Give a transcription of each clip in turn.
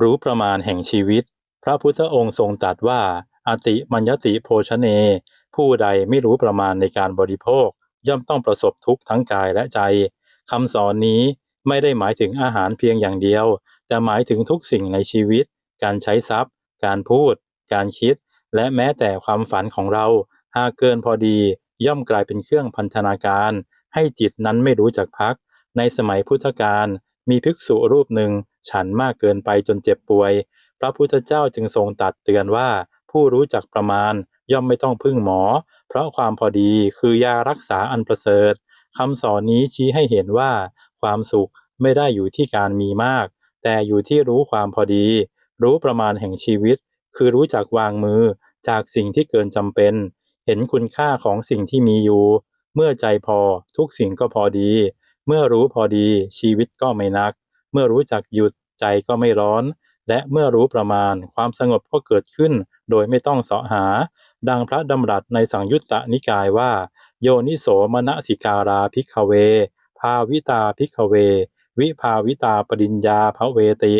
รู้ประมาณแห่งชีวิต พระพุทธองค์ทรงตรัสว่า อติมัญญติโภชเน ผู้ใดไม่รู้ประมาณในการบริโภค ย่อมต้องประสบทุกข์ทั้งกายและใจ คำสอนนี้ไม่ได้หมายถึงอาหารเพียงอย่างเดียว แต่หมายถึงทุกสิ่งในชีวิต การใช้ทรัพย์ การพูด การคิด และแม้แต่ความฝันของเรา หากเกินพอดี ย่อมกลายเป็นเครื่องพันธนาการ ให้จิตนั้นไม่รู้จักพัก ในสมัยพุทธกาลมีภิกษุรูปหนึ่ง ฉันมากเกินไปจนเจ็บป่วย พระพุทธเจ้าจึงทรงตรัสเตือนว่า ผู้รู้จักประมาณ ย่อมไม่ต้องพึ่งหมอ เพราะความพอดีคือยารักษาอันประเสริฐคำสอนนี้ชี้ให้เห็นว่า ความสุขไม่ได้อยู่ที่การมีมาก แต่อยู่ที่รู้ความพอดี รู้ประมาณแห่งชีวิต คือรู้จักวางมือจากสิ่งที่เกินจำเป็น เห็นคุณค่าของสิ่งที่มีอยู่ เมื่อใจพอทุกสิ่งก็พอดี เมื่อรู้พอดีชีวิตก็ไม่นัก เมื่อรู้จักหยุดใจก็ไม่ร้อน และเมื่อรู้ประมาณความสงบก็เกิดขึ้น โดยไม่ต้องเสาะหา ดังพระดำรัสในสังยุตตนิกายว่า โยนิโสมนสิการาภิกเว ภาวิตาภิกเว วิภาวิตาปริญญาภเวติ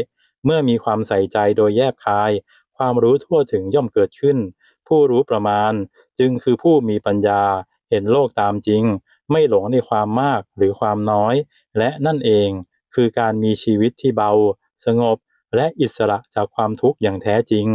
เมื่อมีความใส่ใจโดยแยบคาย ความรู้ทั่วถึงย่อมเกิดขึ้น ผู้รู้ประมาณจึงคือผู้มีปัญญาเห็นโลกตามจริง ไม่หลงในความมากหรือความน้อย และนั่นเอง คือการมีชีวิตที่เบา สงบ และอิสระจากความทุกข์อย่างแท้จริง